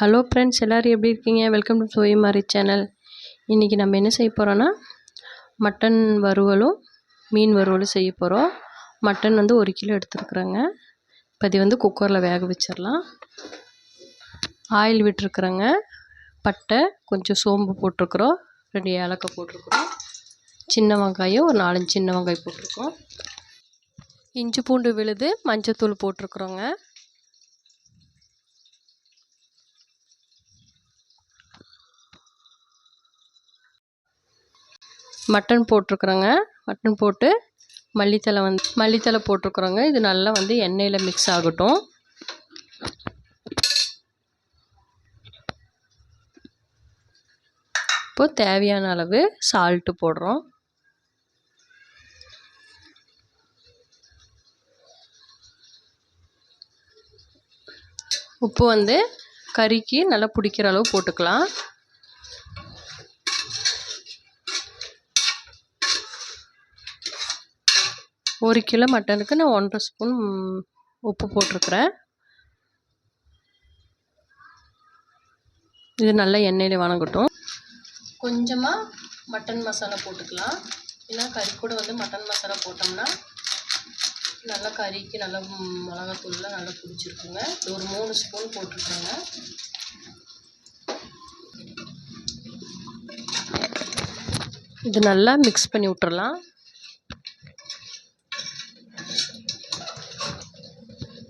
Hello friends எல்லோரும் எப்படி இருக்கீங்க? வெல்கம் டு சோய் மாரி சேனல் இன்றைக்கி நம்ம என்ன செய்ய போகிறோன்னா மட்டன் வறுவலும் மீன் வறுவலும் செய்ய போகிறோம் மட்டன் வந்து ஒரு கிலோ எடுத்துருக்குறேங்க. இப்போ இது வந்து குக்கரில் வேக வச்சிடலாம். ஆயில் விட்டுருக்குறேங்க. பட்டை கொஞ்சம் சோம்பு போட்டிருக்குறோம். ரெண்டு ஏலக்காய் போட்டிருக்குறோம். சின்ன வெங்காயம் ஒரு நாலஞ்சு சின்ன வெங்காயம் போட்டிருக்கோம். இஞ்சி பூண்டு விழுது மஞ்சத்தூள் போட்டிருக்குறோங்க. மட்டன் போட்டிருக்குறோங்க. மட்டன் போட்டு மல்லித்தலை வந்து மல்லித்தலை போட்டிருக்குறோங்க. இது நல்லா வந்து எண்ணெயில் மிக்ஸ் ஆகட்டும். இப்போது தேவையான அளவு சால்ட்டு போடுறோம். உப்பு வந்து கறிக்கு நல்லா பிடிக்கிற அளவு போட்டுக்கலாம். ஒரு கிலோ மட்டனுக்கு நான் ஒன்றரை ஸ்பூன் உப்பு போட்டிருக்குறேன். இது நல்லா எண்ணெயில் வணங்கட்டும். கொஞ்சமாக மட்டன் மசாலா போட்டுக்கலாம். ஏன்னா கறி கூட வந்து மட்டன் மசாலா போட்டோம்னா நல்லா கறிக்கு நல்லா மிளகாத்தூள்லாம் நல்லா பிடிச்சிருக்குங்க. ஒரு மூணு ஸ்பூன் போட்டிருக்கோங்க இது நல்லா மிக்ஸ் பண்ணி விட்டுறலாம்.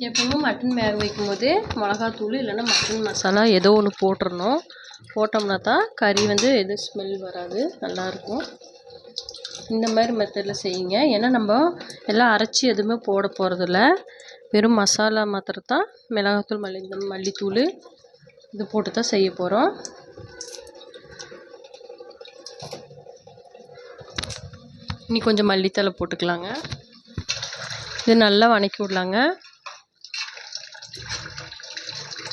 எப்பவுமே மட்டன் வேக வைக்கும்போது மிளகாத்தூள் இல்லைன்னா மட்டன் மசாலா ஏதோ ஒன்று போட்டுறணும். போட்டோம்னா தான் கறி வந்து எதுவும் ஸ்மெல் வராது. நல்லாயிருக்கும் இந்த மாதிரி மெத்தடில் செய்யுங்க. ஏன்னா நம்ம எல்லாம் அரைச்சி எதுவுமே போட போகிறதில்ல வெறும் மசாலா மாத்திரம் தான் மிளகாத்தூள் மல்லி மல்லித்தூள் இது போட்டு தான் செய்ய போகிறோம் இனி கொஞ்சம் மல்லித்தலை போட்டுக்கலாங்க. இது நல்லா வணக்கி விடலாங்க.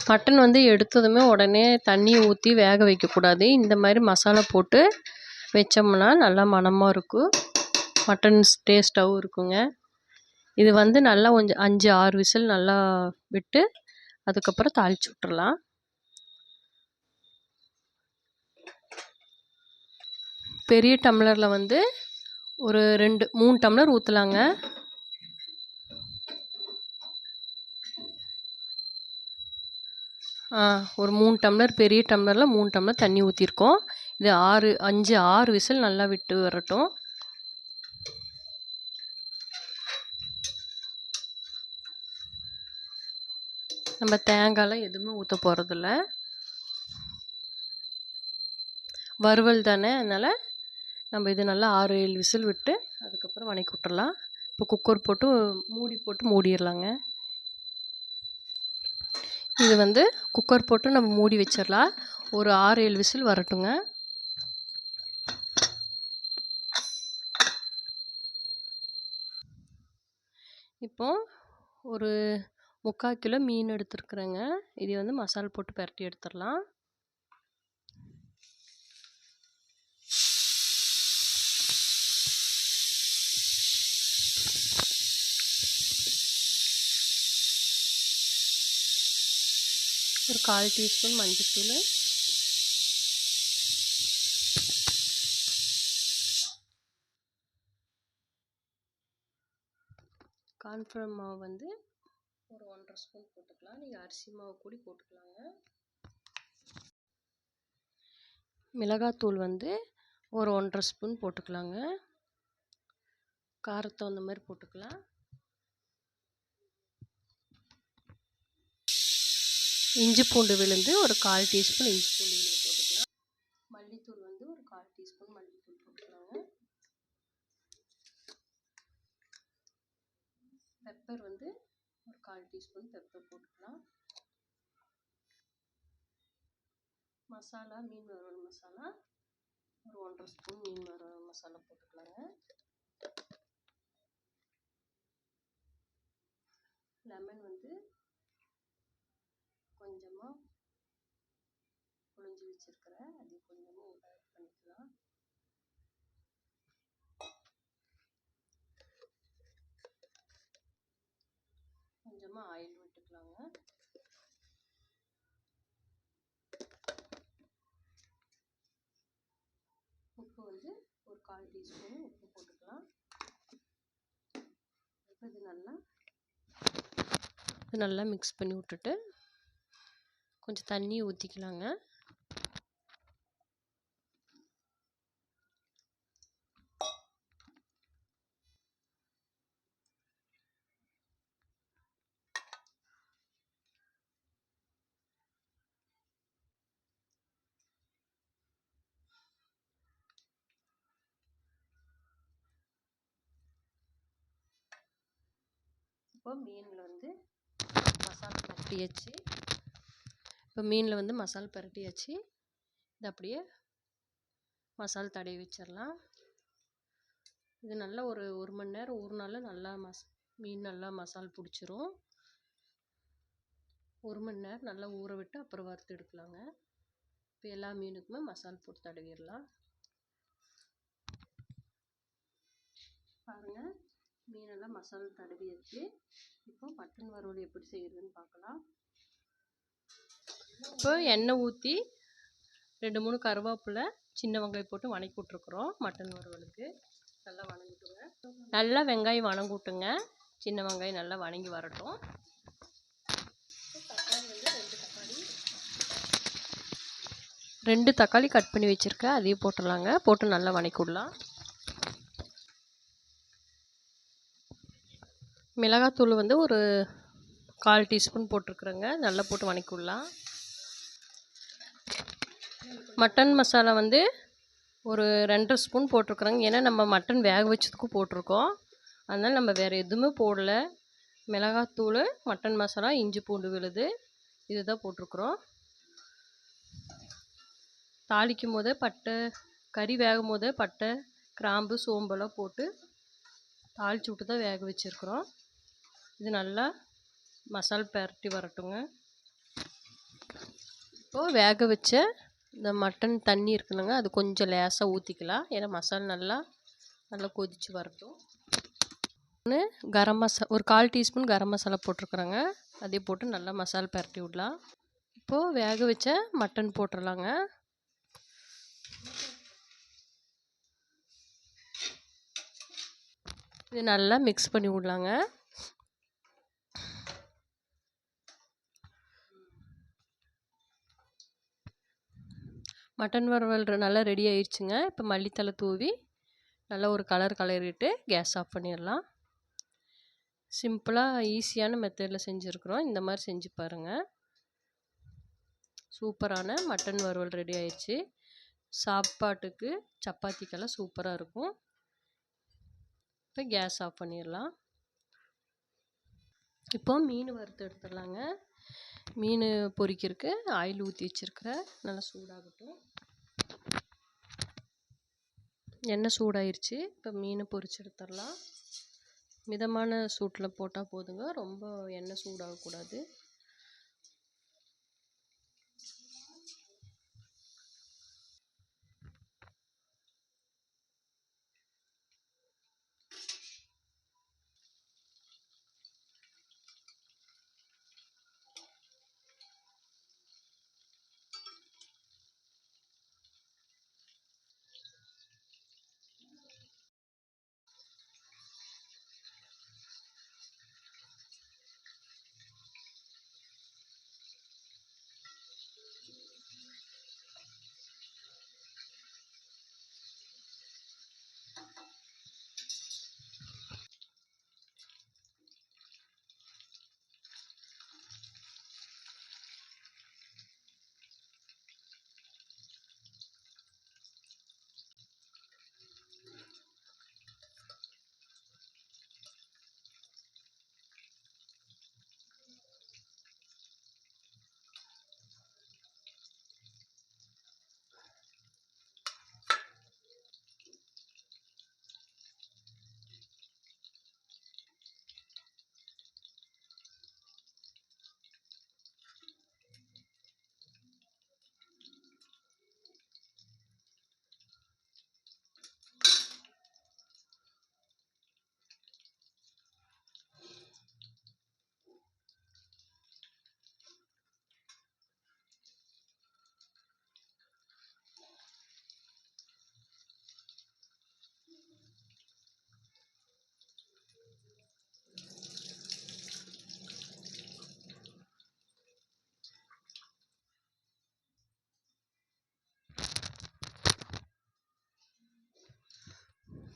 மட்டன் வந்து எடுத்ததுமே உடனே தண்ணியை ஊற்றி வேக வைக்கக்கூடாது. இந்த மாதிரி மசாலா போட்டு வச்சோம்னா நல்லா மணமாக இருக்கும். மட்டன் டேஸ்ட்டாகவும் இருக்குங்க. இது வந்து நல்லா கொஞ்சம் அஞ்சு ஆறு விசில் நல்லா விட்டு அதுக்கப்புறம் தாளித்து விட்டுறலாம். பெரிய டம்ளரில் வந்து ஒரு ரெண்டு மூணு டம்ளர் ஊற்றலாங்க ஒரு மூணு டம்ளர் பெரிய டம்ளரில் மூணு டம்ளர் தண்ணி ஊற்றிருக்கோம் இது ஆறு அஞ்சு ஆறு விசில் நல்லா விட்டு வரட்டும். நம்ம தேங்காயெலாம் எதுவுமே ஊற்ற போகிறதில்ல வறுவல் தானே அதனால் நம்ம இது நல்லா ஆறு ஏழு விசில் விட்டு அதுக்கப்புறம் வணக்கி விட்டுறலாம். இப்போ குக்கர் போட்டு மூடி போட்டு மூடிடலாங்க. இது வந்து குக்கர் போட்டு நம்ம மூடி வச்சிடலாம் ஒரு ஆறு ஏழு விசில் வரட்டுங்க. இப்போ ஒரு முக்கால் கிலோ மீன் எடுத்துருக்குறேங்க. இது வந்து மசாலா போட்டு பரட்டி எடுத்துடலாம் ஒரு கால் டீஸ்பூன் மஞ்சத்தூள் கார்ன்ஃப்ளவர் மாவு வந்து ஒரு ஒன்றரை ஸ்பூன் போட்டுக்கலாம். நீங்கள் அரிசி மாவு கூட போட்டுக்கலாங்க. மிளகாத்தூள் வந்து ஒரு ஒன்றரை ஸ்பூன் போட்டுக்கலாங்க. காரத்தை அந்த மாதிரி போட்டுக்கலாம். இஞ்சி பூண்டு விழுந்து ஒரு கால் டீஸ்பூன் இஞ்சி பூண்டு விழுந்து போட்டுக்கலாம். மல்லித்தூள் வந்து ஒரு கால் டீஸ்பூன் மல்லித்தூள் போட்டுக்கலாங்க. பெப்பர் வந்து ஒரு கால் டீஸ்பூன் பெப்பர் போட்டுக்கலாம். மசாலா மீன் வறுவல் மசாலா ஒரு ஒன்றரை ஸ்பூன் மீன் வறுவல் மசாலா போட்டுக்கலாங்க. லெமன் வந்து வச்சுருக்கிறேன் அது கொஞ்சமாக ஆட் பண்ணிக்கலாம். கொஞ்சமாக ஆயில் விட்டுக்கலாங்க. உப்பு வந்து ஒரு கால் டீஸ்பூன் உப்பு போட்டுக்கலாம். இப்போ இது நல்லா இது நல்லா மிக்ஸ் பண்ணி விட்டுட்டு கொஞ்சம் தண்ணி ஊற்றிக்கலாங்க இப்போ மீனில் வந்து மசாலா பரட்டியாச்சு. இப்போ மீனில் வந்து மசாலா பரட்டியாச்சு. இது அப்படியே மசாலா தடவி வச்சிடலாம் இது நல்லா ஒரு ஒரு மணி நேரம் ஊறினால நல்லா மஸ் மீன் நல்லா மசால் பிடிச்சிரும். ஒரு மணி நேரம் நல்லா ஊற விட்டு அப்புறம் வறுத்து எடுக்கலாங்க. இப்போ எல்லா மீனுக்குமே மசால் போட்டு தடவிடலாம் பாருங்கள் மீனெல்லாம் மசாலா தடவியாச்சு இப்போ மட்டன் வறுவல் எப்படி செய்கிறதுன்னு பார்க்கலாம். இப்போ எண்ணெய் ஊற்றி ரெண்டு மூணு கருவேப்பிலை சின்ன வெங்காயம் போட்டு வணக்கி விட்ருக்குறோம் மட்டன் வறுவலுக்கு. நல்லா வணங்கிட்டுங்க நல்லா வெங்காயம் வணங்கிட்டுங்க. சின்ன வெங்காயம் நல்லா வணங்கி வரட்டும். தக்காளி வந்து ரெண்டு தக்காளி ரெண்டு தக்காளி கட் பண்ணி வச்சுருக்கேன். அதையும் போட்டுடலாங்க. போட்டு நல்லா வணக்கி விடலாம் மிளகாத்தூள் வந்து ஒரு கால் டீஸ்பூன் போட்டிருக்குறேங்க. நல்லா போட்டு வணக்கிவிடலாம் மட்டன் மசாலா வந்து ஒரு ரெண்டரை ஸ்பூன் போட்டிருக்குறேங்க. ஏன்னா நம்ம மட்டன் வேக வச்சதுக்கும் போட்டிருக்கோம். அதனால் நம்ம வேறு எதுவுமே போடல. மிளகாத்தூள் மட்டன் மசாலா இஞ்சி பூண்டு விழுது. இதுதான் போட்டிருக்குறோம். தாளிக்கும் போது பட்டை கறி வேகும் போது பட்டை கிராம்பு சோம்பெல்லாம் போட்டு தாளித்து விட்டு தான் வேக வச்சுருக்குறோம். இது நல்லா மசால் பரட்டி வரட்டுங்க. இப்போது வேக வச்ச இந்த மட்டன் தண்ணி இருக்குதுங்க அது கொஞ்சம் லேசாக ஊற்றிக்கலாம் ஏன்னா மசாலா நல்லா நல்லா கொதித்து வரட்டும். ஒன்று கரம் மசா ஒரு கால் டீஸ்பூன் கரம் மசாலா போட்டிருக்குறேங்க. அதே போட்டு நல்லா மசாலா பரட்டி விடலாம். இப்போது வேக வச்ச மட்டன் போட்டுடலாங்க இது நல்லா மிக்ஸ் பண்ணி விடலாங்க. மட்டன் வறுவல் நல்லா ரெடி ஆயிடுச்சுங்க இப்போ மல்லித்தலை தூவி நல்லா ஒரு கலர் கலரிட்டு கேஸ் ஆஃப் பண்ணிடலாம். சிம்பிளாக ஈஸியான மெத்தடில் செஞ்சுருக்குறோம். இந்த மாதிரி செஞ்சு பாருங்கள் சூப்பரான மட்டன் வறுவல் ரெடி ஆயிடுச்சு சாப்பாட்டுக்கு சப்பாத்திக்கெல்லாம் சூப்பராக இருக்கும். இப்போ கேஸ் ஆஃப் பண்ணிடலாம். இப்போ மீன் வறுத்து எடுத்துடலாங்க. மீன் பொரிக்கிறதுக்கு ஆயில் ஊற்றி வச்சுருக்கிறேன் நல்லா சூடாகட்டும். எண்ணெய் சூடாயிருச்சு. இப்போ மீனை பொரிச்சு எடுத்துடலாம். மிதமான சூட்டில் போட்டால் போதுங்க. ரொம்ப எண்ணெய் சூடாகக்கூடாது.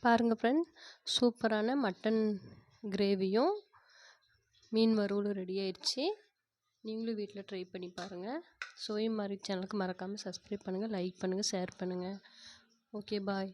பாருங்கள் ஃப்ரெண்ட் சூப்பரான மட்டன் கிரேவியும் மீன் வறுவலும் ரெடி ஆயிடுச்சு. நீங்களும் வீட்டில் ட்ரை பண்ணி பாருங்கள் சோய் மாதிரி சேனலுக்கு மறக்காமல் சப்ஸ்கிரைப் பண்ணுங்கள் லைக் பண்ணுங்கள் ஷேர் பண்ணுங்கள் ஓகே பாய்